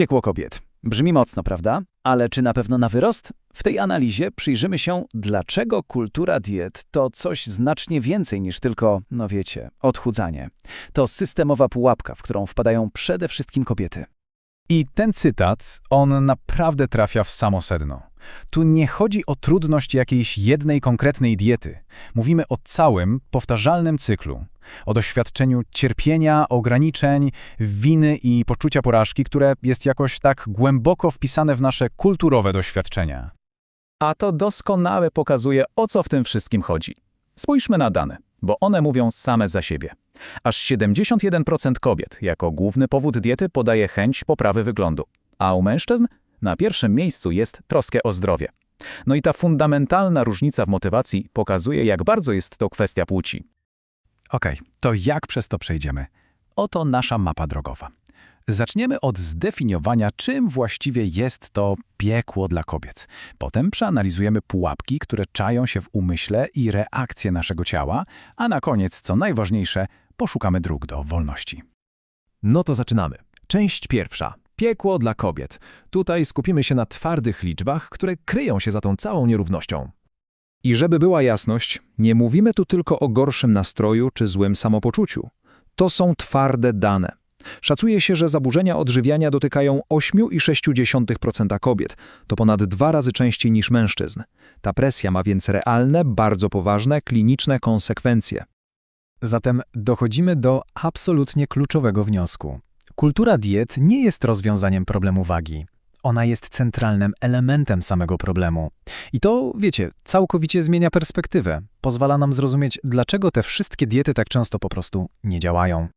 Piekło kobiet. Brzmi mocno, prawda? Ale czy na pewno na wyrost? W tej analizie przyjrzymy się, dlaczego kultura diet to coś znacznie więcej niż tylko, no wiecie, odchudzanie. To systemowa pułapka, w którą wpadają przede wszystkim kobiety. I ten cytat, on naprawdę trafia w samo sedno. Tu nie chodzi o trudność jakiejś jednej konkretnej diety. Mówimy o całym, powtarzalnym cyklu. O doświadczeniu cierpienia, ograniczeń, winy i poczucia porażki, które jest jakoś tak głęboko wpisane w nasze kulturowe doświadczenia. A to doskonale pokazuje, o co w tym wszystkim chodzi. Spójrzmy na dane, bo one mówią same za siebie. Aż 71% kobiet jako główny powód diety podaje chęć poprawy wyglądu, a u mężczyzn na pierwszym miejscu jest troskę o zdrowie. No i ta fundamentalna różnica w motywacji pokazuje, jak bardzo jest to kwestia płci. Okej, to jak przez to przejdziemy? Oto nasza mapa drogowa. Zaczniemy od zdefiniowania, czym właściwie jest to piekło dla kobiet. Potem przeanalizujemy pułapki, które czają się w umyśle i reakcje naszego ciała, a na koniec, co najważniejsze, poszukamy dróg do wolności. No to zaczynamy. Część pierwsza. Piekło dla kobiet. Tutaj skupimy się na twardych liczbach, które kryją się za tą całą nierównością. I żeby była jasność, nie mówimy tu tylko o gorszym nastroju czy złym samopoczuciu. To są twarde dane. Szacuje się, że zaburzenia odżywiania dotykają 8,6% kobiet. To ponad dwa razy częściej niż mężczyzn. Ta presja ma więc realne, bardzo poważne, kliniczne konsekwencje. Zatem dochodzimy do absolutnie kluczowego wniosku. Kultura diet nie jest rozwiązaniem problemu wagi. Ona jest centralnym elementem samego problemu. I to, wiecie, całkowicie zmienia perspektywę. Pozwala nam zrozumieć, dlaczego te wszystkie diety tak często po prostu nie działają.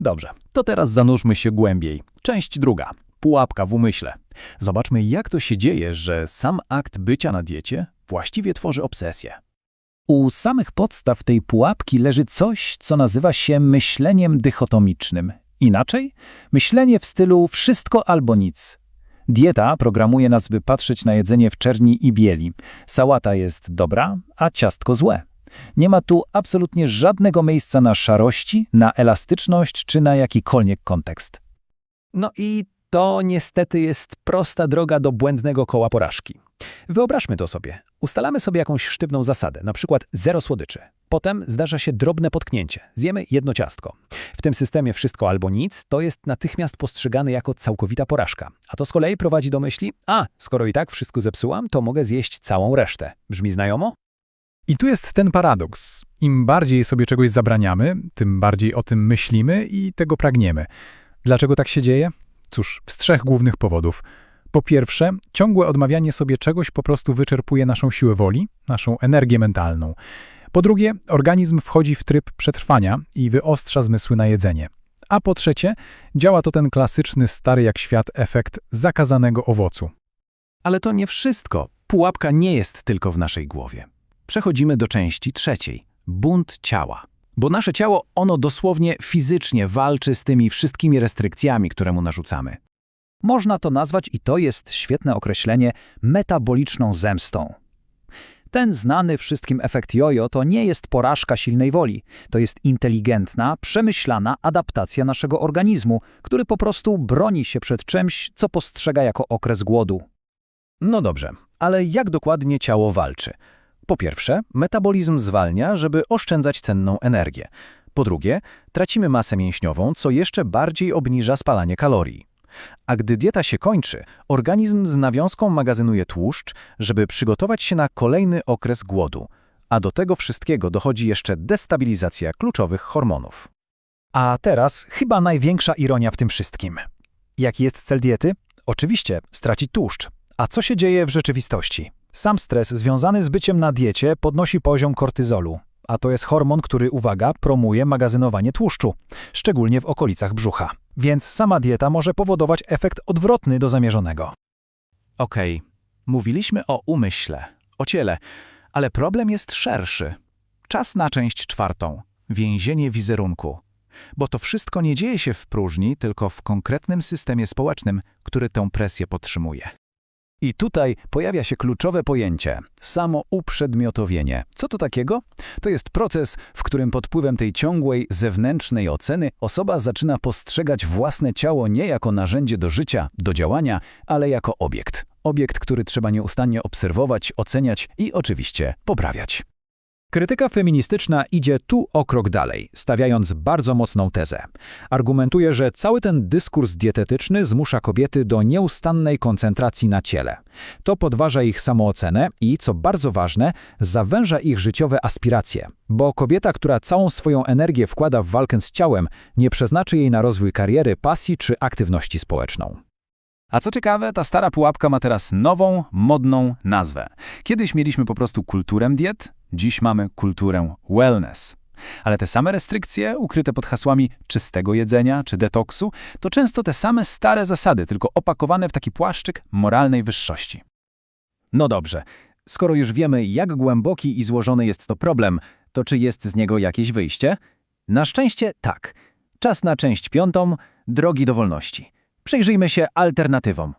Dobrze, to teraz zanurzmy się głębiej. Część druga. Pułapka w umyśle. Zobaczmy, jak to się dzieje, że sam akt bycia na diecie właściwie tworzy obsesję. U samych podstaw tej pułapki leży coś, co nazywa się myśleniem dychotomicznym. Inaczej, myślenie w stylu wszystko albo nic. Dieta programuje nas, by patrzeć na jedzenie w czerni i bieli. Sałata jest dobra, a ciastko złe. Nie ma tu absolutnie żadnego miejsca na szarości, na elastyczność czy na jakikolwiek kontekst. No i to niestety jest prosta droga do błędnego koła porażki. Wyobraźmy to sobie. Ustalamy sobie jakąś sztywną zasadę, na przykład zero słodyczy. Potem zdarza się drobne potknięcie. Zjemy jedno ciastko. W tym systemie wszystko albo nic to jest natychmiast postrzegane jako całkowita porażka. A to z kolei prowadzi do myśli, a skoro i tak wszystko zepsułam, to mogę zjeść całą resztę. Brzmi znajomo? I tu jest ten paradoks. Im bardziej sobie czegoś zabraniamy, tym bardziej o tym myślimy i tego pragniemy. Dlaczego tak się dzieje? Cóż, z trzech głównych powodów. Po pierwsze, ciągłe odmawianie sobie czegoś po prostu wyczerpuje naszą siłę woli, naszą energię mentalną. Po drugie, organizm wchodzi w tryb przetrwania i wyostrza zmysły na jedzenie. A po trzecie, działa to ten klasyczny, stary jak świat efekt zakazanego owocu. Ale to nie wszystko. Pułapka nie jest tylko w naszej głowie. Przechodzimy do części trzeciej. Bunt ciała. Bo nasze ciało, ono dosłownie fizycznie walczy z tymi wszystkimi restrykcjami, które mu narzucamy. Można to nazwać, i to jest świetne określenie, metaboliczną zemstą. Ten znany wszystkim efekt jojo to nie jest porażka silnej woli. To jest inteligentna, przemyślana adaptacja naszego organizmu, który po prostu broni się przed czymś, co postrzega jako okres głodu. No dobrze, ale jak dokładnie ciało walczy? Po pierwsze, metabolizm zwalnia, żeby oszczędzać cenną energię. Po drugie, tracimy masę mięśniową, co jeszcze bardziej obniża spalanie kalorii. A gdy dieta się kończy, organizm z nawiązką magazynuje tłuszcz, żeby przygotować się na kolejny okres głodu. A do tego wszystkiego dochodzi jeszcze destabilizacja kluczowych hormonów. A teraz chyba największa ironia w tym wszystkim. Jaki jest cel diety? Oczywiście stracić tłuszcz. A co się dzieje w rzeczywistości? Sam stres związany z byciem na diecie podnosi poziom kortyzolu, a to jest hormon, który, uwaga, promuje magazynowanie tłuszczu, szczególnie w okolicach brzucha. Więc sama dieta może powodować efekt odwrotny do zamierzonego. Okej, mówiliśmy o umyśle, o ciele, ale problem jest szerszy. Czas na część czwartą więzienie wizerunku. Bo to wszystko nie dzieje się w próżni, tylko w konkretnym systemie społecznym, który tę presję podtrzymuje. I tutaj pojawia się kluczowe pojęcie samouprzedmiotowienie. Co to takiego? To jest proces, w którym pod wpływem tej ciągłej zewnętrznej oceny osoba zaczyna postrzegać własne ciało nie jako narzędzie do życia, do działania, ale jako obiekt. Obiekt, który trzeba nieustannie obserwować, oceniać i oczywiście poprawiać. Krytyka feministyczna idzie tu o krok dalej, stawiając bardzo mocną tezę. Argumentuje, że cały ten dyskurs dietetyczny zmusza kobiety do nieustannej koncentracji na ciele. To podważa ich samoocenę i, co bardzo ważne, zawęża ich życiowe aspiracje, bo kobieta, która całą swoją energię wkłada w walkę z ciałem, nie przeznaczy jej na rozwój kariery, pasji czy aktywności społeczną. A co ciekawe, ta stara pułapka ma teraz nową, modną nazwę. Kiedyś mieliśmy po prostu kulturę diet, dziś mamy kulturę wellness. Ale te same restrykcje, ukryte pod hasłami czystego jedzenia czy detoksu, to często te same stare zasady, tylko opakowane w taki płaszczyk moralnej wyższości. No dobrze, skoro już wiemy, jak głęboki i złożony jest to problem, to czy jest z niego jakieś wyjście? Na szczęście tak. Czas na część piątą, drogi do wolności. Przyjrzyjmy się alternatywom.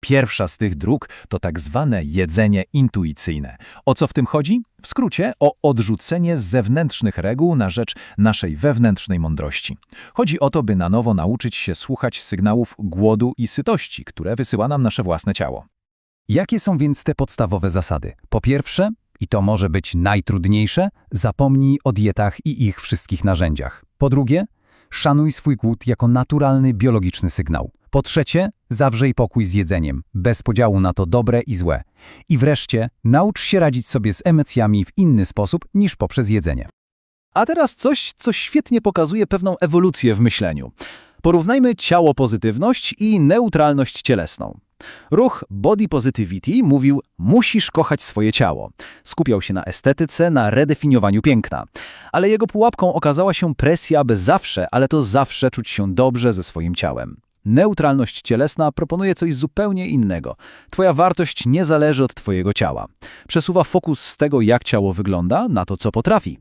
Pierwsza z tych dróg to tak zwane jedzenie intuicyjne. O co w tym chodzi? W skrócie o odrzucenie zewnętrznych reguł na rzecz naszej wewnętrznej mądrości. Chodzi o to, by na nowo nauczyć się słuchać sygnałów głodu i sytości, które wysyła nam nasze własne ciało. Jakie są więc te podstawowe zasady? Po pierwsze, i to może być najtrudniejsze, zapomnij o dietach i ich wszystkich narzędziach. Po drugie, szanuj swój głód jako naturalny biologiczny sygnał. Po trzecie, zawrzyj pokój z jedzeniem, bez podziału na to dobre i złe. I wreszcie, naucz się radzić sobie z emocjami w inny sposób niż poprzez jedzenie. A teraz coś, co świetnie pokazuje pewną ewolucję w myśleniu. Porównajmy ciało pozytywność i neutralność cielesną. Ruch body positivity mówił, musisz kochać swoje ciało. Skupiał się na estetyce, na redefiniowaniu piękna. Ale jego pułapką okazała się presja, by zawsze, ale to zawsze czuć się dobrze ze swoim ciałem. Neutralność cielesna proponuje coś zupełnie innego. Twoja wartość nie zależy od twojego ciała. Przesuwa fokus z tego, jak ciało wygląda, na to, co potrafi.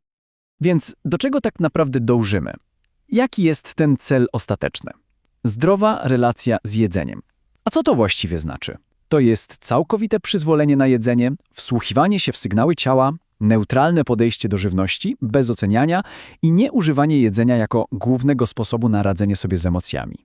Więc do czego tak naprawdę dążymy? Jaki jest ten cel ostateczny? Zdrowa relacja z jedzeniem. A co to właściwie znaczy? To jest całkowite przyzwolenie na jedzenie, wsłuchiwanie się w sygnały ciała, neutralne podejście do żywności, bez oceniania i nieużywanie jedzenia jako głównego sposobu na radzenie sobie z emocjami.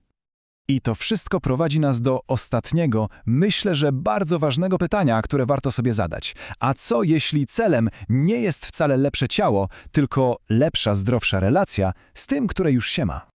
I to wszystko prowadzi nas do ostatniego, myślę, że bardzo ważnego pytania, które warto sobie zadać. A co jeśli celem nie jest wcale lepsze ciało, tylko lepsza, zdrowsza relacja z tym, które już się ma?